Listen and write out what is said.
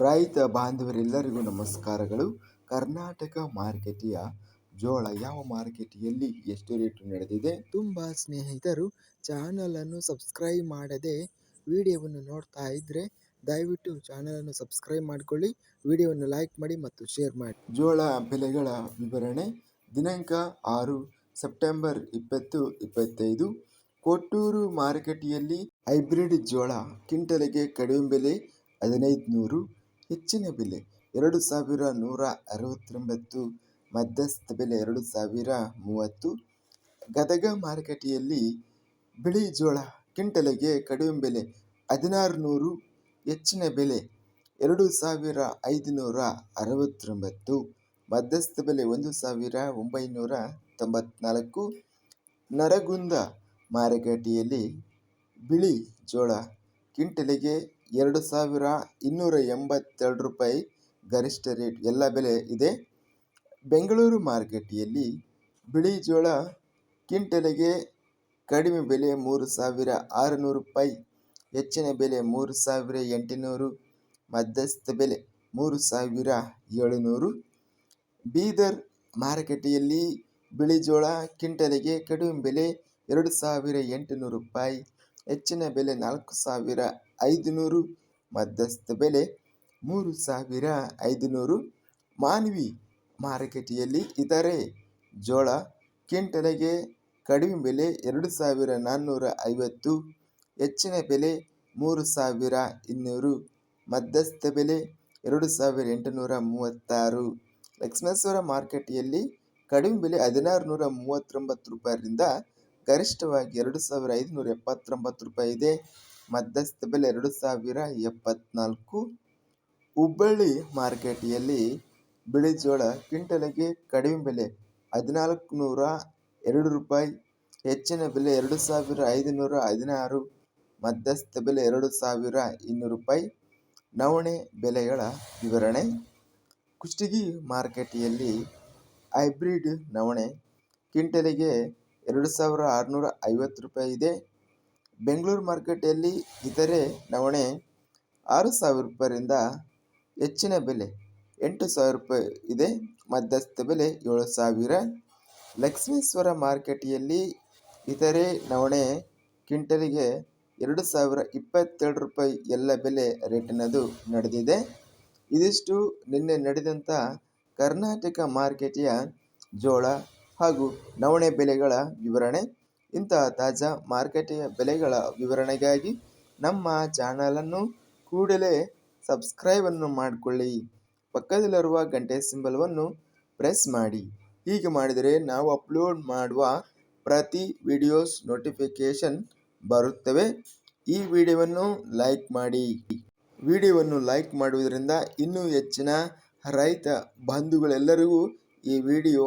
ರೈತ ಬಾಂಧವರೆಲ್ಲರಿಗೂ ನಮಸ್ಕಾರಗಳು. ಕರ್ನಾಟಕ ಮಾರುಕಟ್ಟೆಯ ಜೋಳ ಯಾವ ಮಾರುಕಟ್ಟೆಯಲ್ಲಿ ಎಷ್ಟು ರೇಟು ನಡೆದಿದೆ ತುಂಬ ಸ್ನೇಹಿತರು ಚಾನಲನ್ನು ಸಬ್ಸ್ಕ್ರೈಬ್ ಮಾಡದೆ ವಿಡಿಯೋವನ್ನು ನೋಡ್ತಾ ಇದ್ದರೆ ದಯವಿಟ್ಟು ಚಾನಲನ್ನು ಸಬ್ಸ್ಕ್ರೈಬ್ ಮಾಡಿಕೊಳ್ಳಿ, ವಿಡಿಯೋವನ್ನು ಲೈಕ್ ಮಾಡಿ ಮತ್ತು ಶೇರ್ ಮಾಡಿ. ಜೋಳ ಬೆಲೆಗಳ ವಿವರಣೆ. ದಿನಾಂಕ ಆರು ಸೆಪ್ಟೆಂಬರ್ ಇಪ್ಪತ್ತು ಇಪ್ಪತ್ತೈದು. ಕೊಟ್ಟೂರು ಮಾರುಕಟ್ಟೆಯಲ್ಲಿ ಹೈಬ್ರಿಡ್ ಜೋಳ ಕಿಂಟಲಿಗೆ ಕಡಿಮೆ ಬೆಲೆ ಹದಿನೈದು ನೂರು. ಹೆಚ್ಚಿನ ಬೆಲೆ ಎರಡು ಸಾವಿರ ನೂರ ಅರವತ್ತೊಂಬತ್ತು, ಮಧ್ಯಸ್ಥ ಬೆಲೆ ಎರಡು ಸಾವಿರ ಮೂವತ್ತು. ಗದಗ ಮಾರುಕಟ್ಟೆಯಲ್ಲಿ ಬಿಳಿ ಜೋಳ ಕ್ವಿಂಟಲಿಗೆ ಕಡಿಮೆ ಬೆಲೆ ಹದಿನಾರು ನೂರು ಹೆಚ್ಚಿನ ಬೆಲೆ ಎರಡು ಸಾವಿರ ಐದುನೂರ ಅರವತ್ತೊಂಬತ್ತು, ಮಧ್ಯಸ್ಥ ಬೆಲೆ ಒಂದು ಸಾವಿರ ಒಂಬೈನೂರ ತೊಂಬತ್ನಾಲ್ಕು. ನರಗುಂದ ಮಾರುಕಟ್ಟೆಯಲ್ಲಿ ಬಿಳಿ ಜೋಳ ಕ್ವಿಂಟಲಿಗೆ ಎರಡು ಸಾವಿರ ಇನ್ನೂರ ಎಂಬತ್ತೆರಡು ರೂಪಾಯಿ ಗರಿಷ್ಠ ರೇಟ್. ಎಲ್ಲ ಬೆಲೆ ಇದೆ. ಬೆಂಗಳೂರು ಮಾರುಕಟ್ಟೆಯಲ್ಲಿ ಬಿಳಿ ಜೋಳ ಕ್ವಿಂಟಲಿಗೆ ಕಡಿಮೆ ಬೆಲೆ ಮೂರು ಸಾವಿರ ಆರುನೂರು ರೂಪಾಯಿ, ಹೆಚ್ಚಿನ ಬೆಲೆ ಮೂರು ಸಾವಿರ ಎಂಟುನೂರು, ಮಧ್ಯಸ್ಥ ಬೆಲೆ ಮೂರು ಸಾವಿರ ಏಳುನೂರು. ಬೀದರ್ ಮಾರುಕಟ್ಟೆಯಲ್ಲಿ ಬಿಳಿ ಜೋಳ ಕ್ವಿಂಟಲಿಗೆ ಕಡಿಮೆ ಬೆಲೆ ಎರಡು ಸಾವಿರ ಎಂಟುನೂರು ರೂಪಾಯಿ ಹೆಚ್ಚಿನ ಬೆಲೆ ನಾಲ್ಕು ಸಾವಿರ ಐದುನೂರು, ಮಧ್ಯಸ್ಥ ಬೆಲೆ ಮೂರು ಸಾವಿರ ಐದುನೂರು. ಮಾನವಿ ಮಾರುಕಟ್ಟೆಯಲ್ಲಿ ಇತರೆ ಜೋಳ ಕ್ವಿಂಟಲಿಗೆ ಕಡಿಮೆ ಬೆಲೆ ಎರಡು ಸಾವಿರ ನಾನ್ನೂರ ಐವತ್ತು, ಹೆಚ್ಚಿನ ಬೆಲೆ ಮೂರು ಸಾವಿರ ಇನ್ನೂರು, ಮಧ್ಯಸ್ಥ ಬೆಲೆ ಎರಡು ಸಾವಿರ ಎಂಟುನೂರ ಮೂವತ್ತಾರು. ಲಕ್ಷ್ಮೇಶ್ವರ ಮಾರುಕಟ್ಟೆಯಲ್ಲಿ ಕಡಿಮೆ ಬೆಲೆ ಹದಿನಾರು ನೂರ ಮೂವತ್ತೊಂಬತ್ತು ರೂಪಾಯಿಯಿಂದ ಗರಿಷ್ಠವಾಗಿ ಎರಡು ಸಾವಿರ ಐದುನೂರ ಎಪ್ಪತ್ತೊಂಬತ್ತು ರೂಪಾಯಿ ಇದೆ. ಮಧ್ಯಸ್ಥ ಬೆಲೆ ಎರಡು ಸಾವಿರ ಎಪ್ಪತ್ನಾಲ್ಕು. ಹುಬ್ಬಳ್ಳಿ ಮಾರ್ಕೆಟಿಯಲ್ಲಿ ಬಿಳಿ ಜೋಳ ಕ್ವಿಂಟಲಿಗೆ ಕಡಿಮೆ ಬೆಲೆ ಹದಿನಾಲ್ಕು ನೂರ ಎರಡು ರೂಪಾಯಿ, ಹೆಚ್ಚಿನ ಬೆಲೆ ಎರಡು ಸಾವಿರ ಐದುನೂರ ಹದಿನಾರು. ಮಧ್ಯಸ್ಥ ಬೆಲೆ ಎರಡು ಸಾವಿರ ಇನ್ನೂರು ರೂಪಾಯಿ. ನವಣೆ ಬೆಲೆಗಳ ವಿವರಣೆ. ಕುಷ್ಟಗಿ ಮಾರ್ಕೆಟಿಯಲ್ಲಿ ಹೈಬ್ರಿಡ್ ನವಣೆ ಕ್ವಿಂಟಲಿಗೆ ಎರಡು ಸಾವಿರ ಆರುನೂರ ಐವತ್ತು ರೂಪಾಯಿ ಇದೆ. ಬೆಂಗಳೂರು ಮಾರುಕಟ್ಟೆಯಲ್ಲಿ ಇತರೆ ನವಣೆ ಆರು ಸಾವಿರ ರೂಪಾಯಿಯಿಂದ ಹೆಚ್ಚಿನ ಬೆಲೆ ಎಂಟು ಸಾವಿರ ರೂಪಾಯಿ ಇದೆ. ಮಧ್ಯಸ್ಥ ಬೆಲೆ ಏಳು ಸಾವಿರ. ಲಕ್ಷ್ಮೀಶ್ವರ ಮಾರುಕಟ್ಟೆಯಲ್ಲಿ ಇತರೆ ನವಣೆ ಕ್ವಿಂಟಲಿಗೆ ಎರಡು ಸಾವಿರ ಇಪ್ಪತ್ತೆರಡು ರೂಪಾಯಿ ಎಲ್ಲ ಬೆಲೆ ರೇಟಿನದು ನಡೆದಿದೆ. ಇದಿಷ್ಟು ನಿನ್ನೆ ನಡೆದಂಥ ಕರ್ನಾಟಕ ಮಾರ್ಕೆಟಿಯ ಜೋಳ ಹಾಗೂ ನವಣೆ ಬೆಲೆಗಳ ವಿವರಣೆ. ಇಂತಹ ತಾಜಾ ಮಾರುಕಟ್ಟೆಯ ಬೆಲೆಗಳ ವಿವರಣೆಗಾಗಿ ನಮ್ಮ ಚಾನಲನ್ನು ಕೂಡಲೇ ಸಬ್ಸ್ಕ್ರೈಬನ್ನು ಮಾಡಿಕೊಳ್ಳಿ. ಪಕ್ಕದಲ್ಲಿರುವ ಗಂಟೆ ಸಿಂಬಲ್ವನ್ನು ಪ್ರೆಸ್ ಮಾಡಿ. ಹೀಗೆ ಮಾಡಿದರೆ ನಾವು ಅಪ್ಲೋಡ್ ಮಾಡುವ ಪ್ರತಿ ವಿಡಿಯೋಸ್ ನೋಟಿಫಿಕೇಷನ್ ಬರುತ್ತವೆ. ಈ ವಿಡಿಯೋವನ್ನು ಲೈಕ್ ಮಾಡಿ. ವಿಡಿಯೋವನ್ನು ಲೈಕ್ ಮಾಡುವುದರಿಂದ ಇನ್ನೂ ಹೆಚ್ಚಿನ ರೈತ ಬಂಧುಗಳೆಲ್ಲರಿಗೂ ಈ ವಿಡಿಯೋ